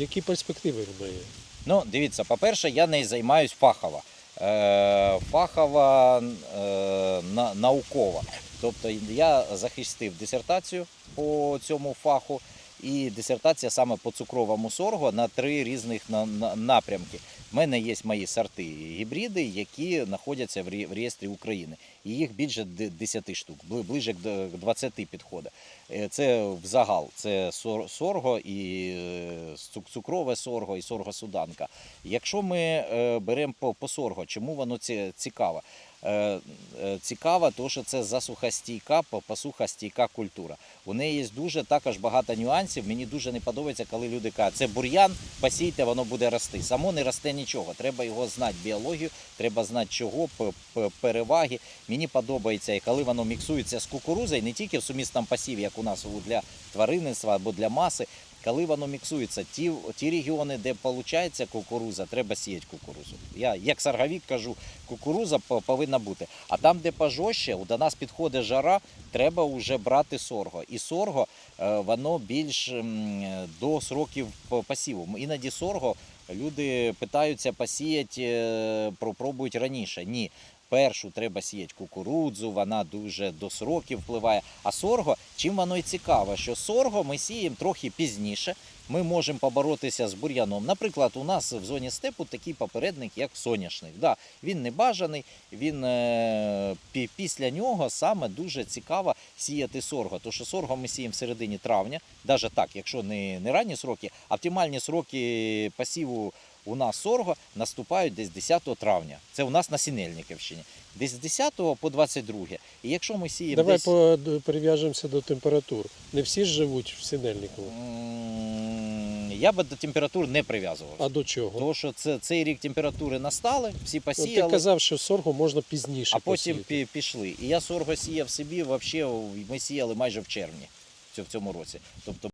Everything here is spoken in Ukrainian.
Які перспективи в неї? Ну, дивіться, по-перше, я не займаюсь фахово. Е, фахова е, на, наукова. Тобто я захистив дисертацію по цьому фаху, і дисертація саме по цукровому соргу на три різних на, на, напрямки. У мене є мої сорти гібриди, які знаходяться в, реєстрі України. І їх більше де- 10 штук, бли- ближе до- 20 підходить. Е, Це в загал, це сор- сорго і е, цукрове сорго і сорго-суданка. Якщо ми е, беремо по, сорго, чому воно ці- цікаво? Е, е, Цікаво, тому що це засухостійка, по- посухостійка культура. У неї є дуже також багато нюансів. Мені дуже не подобається, коли люди кажуть, це бур'ян, посійте, воно буде рости. Само не росте нічого. Треба його знати біологію, треба знати чого, переваги. Мені подобається, і коли воно міксується з кукурузою, не тільки в сумісному посіві, як у нас для тваринництва або для маси. Коли воно міксується, ті, ті регіони, де виходить кукуруза, треба сіяти кукурузу. Я як сарговік кажу, кукуруза по- повинна бути. А там, де пожорстче, до нас підходить жара, треба вже брати сорго. І сорго е, воно більш до сроків по- посіву. Іноді сорго люди питаються посіяти, е, пробують раніше. Ні. Першу треба сіяти кукурудзу, вона дуже до сроків впливає. А сорго, чим воно і цікаво, що сорго ми сіємо трохи пізніше. Ми можемо поборотися з бур'яном. Наприклад, у нас в зоні степу такий попередник, як соняшник. Да, він не бажаний, він е, після нього саме дуже цікаво сіяти сорго. Тому що сорго ми сіємо в середині травня, навіть так, якщо не, не ранні сроки, оптимальні сроки посіву у нас сорго наступають десь 10 травня. Це у нас на Сінельниківщині. Десь з 10 по 22. І якщо ми сіємо Давай десь... по- прив'яжемося до температур. Не всі ж живуть в Синельникову. М, Я би до температур не прив'язував. А до чого? Тому що це, цей рік температури настали, всі От ти посіяли, казав, що сорго можна пізніше а потім посіяти. пі- пішли. І я сорго сіяв собі, взагалі, ми сіяли майже в червні в цьому році. Тобто